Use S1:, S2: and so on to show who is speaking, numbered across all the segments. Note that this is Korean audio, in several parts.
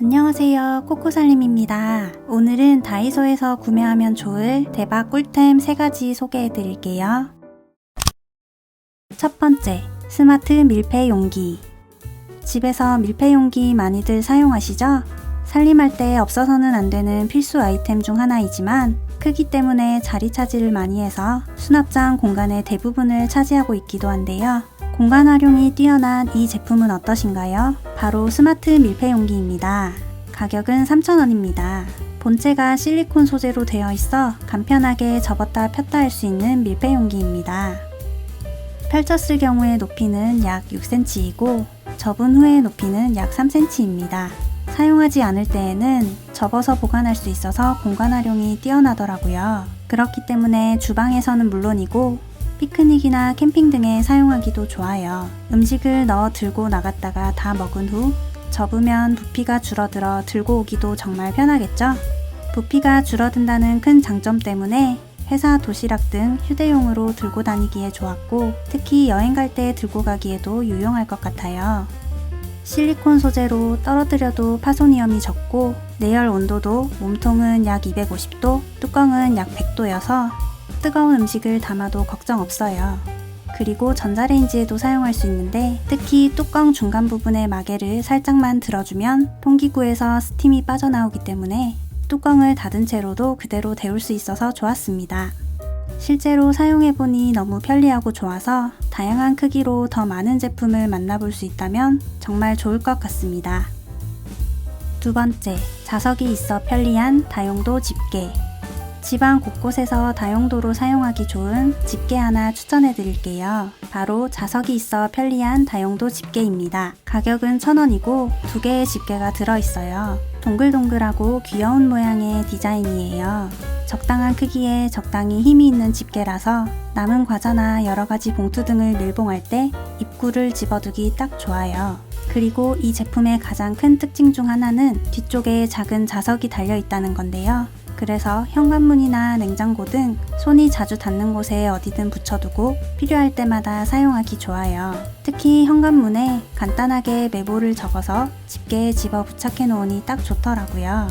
S1: 안녕하세요. 코코살림입니다. 오늘은 다이소에서 구매하면 좋을 대박 꿀템 3가지 소개해 드릴게요. 첫 번째, 스마트 밀폐 용기. 집에서 밀폐 용기 많이들 사용하시죠? 살림할 때 없어서는 안 되는 필수 아이템 중 하나이지만 크기 때문에 자리 차지를 많이 해서 수납장 공간의 대부분을 차지하고 있기도 한데요. 공간 활용이 뛰어난 이 제품은 어떠신가요? 바로 스마트 밀폐 용기입니다. 가격은 3,000원입니다. 본체가 실리콘 소재로 되어 있어 간편하게 접었다 폈다 할 수 있는 밀폐 용기입니다. 펼쳤을 경우의 높이는 약 6cm이고 접은 후의 높이는 약 3cm입니다. 사용하지 않을 때에는 접어서 보관할 수 있어서 공간 활용이 뛰어나더라고요. 그렇기 때문에 주방에서는 물론이고 피크닉이나 캠핑 등에 사용하기도 좋아요. 음식을 넣어 들고 나갔다가 다 먹은 후 접으면 부피가 줄어들어 들고 오기도 정말 편하겠죠? 부피가 줄어든다는 큰 장점 때문에 회사 도시락 등 휴대용으로 들고 다니기에 좋았고 특히 여행 갈 때 들고 가기에도 유용할 것 같아요. 실리콘 소재로 떨어뜨려도 파손 위험이 적고 내열 온도도 몸통은 약 250도, 뚜껑은 약 100도여서 뜨거운 음식을 담아도 걱정 없어요. 그리고 전자레인지에도 사용할 수 있는데 특히 뚜껑 중간 부분의 마개를 살짝만 들어주면 통기구에서 스팀이 빠져나오기 때문에 뚜껑을 닫은 채로도 그대로 데울 수 있어서 좋았습니다. 실제로 사용해보니 너무 편리하고 좋아서 다양한 크기로 더 많은 제품을 만나볼 수 있다면 정말 좋을 것 같습니다. 두 번째, 자석이 있어 편리한 다용도 집게. 집안 곳곳에서 다용도로 사용하기 좋은 집게 하나 추천해 드릴게요. 바로 자석이 있어 편리한 다용도 집게입니다. 가격은 1000원이고 두 개의 집게가 들어있어요. 동글동글하고 귀여운 모양의 디자인이에요. 적당한 크기에 적당히 힘이 있는 집게라서 남은 과자나 여러 가지 봉투 등을 밀봉할 때 입구를 집어두기 딱 좋아요. 그리고 이 제품의 가장 큰 특징 중 하나는 뒤쪽에 작은 자석이 달려 있다는 건데요. 그래서 현관문이나 냉장고 등 손이 자주 닿는 곳에 어디든 붙여두고 필요할 때마다 사용하기 좋아요. 특히 현관문에 간단하게 메모를 적어서 집게에 집어 부착해 놓으니 딱 좋더라고요.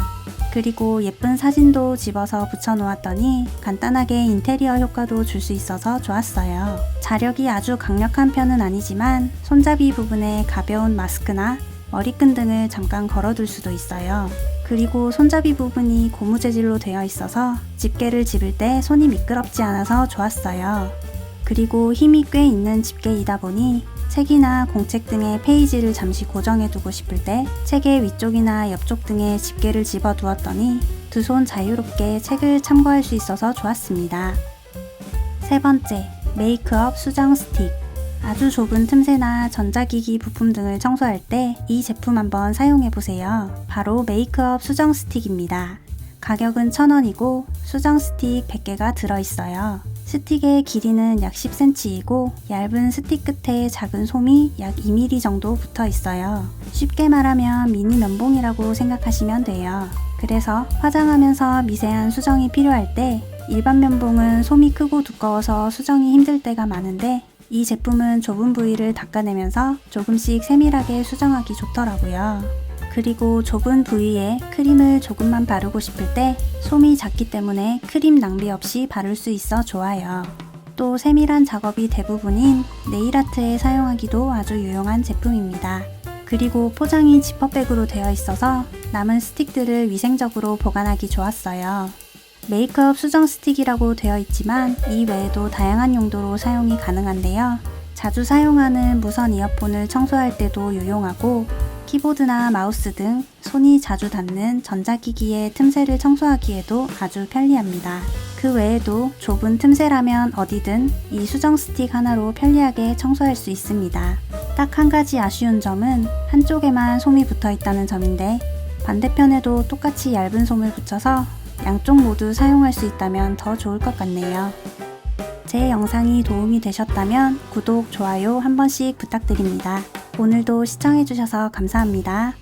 S1: 그리고 예쁜 사진도 집어서 붙여 놓았더니 간단하게 인테리어 효과도 줄 수 있어서 좋았어요. 자력이 아주 강력한 편은 아니지만 손잡이 부분에 가벼운 마스크나 머리끈 등을 잠깐 걸어둘 수도 있어요. 그리고 손잡이 부분이 고무 재질로 되어 있어서 집게를 집을 때 손이 미끄럽지 않아서 좋았어요. 그리고 힘이 꽤 있는 집게이다 보니 책이나 공책 등의 페이지를 잠시 고정해 두고 싶을 때 책의 위쪽이나 옆쪽 등에 집게를 집어 두었더니 두 손 자유롭게 책을 참고할 수 있어서 좋았습니다. 세 번째, 메이크업 수정 스틱. 아주 좁은 틈새나 전자기기 부품 등을 청소할 때 이 제품 한번 사용해 보세요. 바로 메이크업 수정 스틱입니다. 가격은 1000원이고 수정 스틱 100개가 들어있어요. 스틱의 길이는 약 10cm이고 얇은 스틱 끝에 작은 솜이 약 2mm 정도 붙어 있어요. 쉽게 말하면 미니 면봉이라고 생각하시면 돼요. 그래서 화장하면서 미세한 수정이 필요할 때 일반 면봉은 솜이 크고 두꺼워서 수정이 힘들 때가 많은데 이 제품은 좁은 부위를 닦아내면서 조금씩 세밀하게 수정하기 좋더라고요. 그리고 좁은 부위에 크림을 조금만 바르고 싶을 때 솜이 작기 때문에 크림 낭비 없이 바를 수 있어 좋아요. 또 세밀한 작업이 대부분인 네일아트에 사용하기도 아주 유용한 제품입니다. 그리고 포장이 지퍼백으로 되어 있어서 남은 스틱들을 위생적으로 보관하기 좋았어요. 메이크업 수정 스틱이라고 되어 있지만 이 외에도 다양한 용도로 사용이 가능한데요. 자주 사용하는 무선 이어폰을 청소할 때도 유용하고 키보드나 마우스 등 손이 자주 닿는 전자기기의 틈새를 청소하기에도 아주 편리합니다. 그 외에도 좁은 틈새라면 어디든 이 수정 스틱 하나로 편리하게 청소할 수 있습니다. 딱 한 가지 아쉬운 점은 한쪽에만 솜이 붙어 있다는 점인데 반대편에도 똑같이 얇은 솜을 붙여서 양쪽 모두 사용할 수 있다면 더 좋을 것 같네요. 제 영상이 도움이 되셨다면 구독, 좋아요 한 번씩 부탁드립니다. 오늘도 시청해주셔서 감사합니다.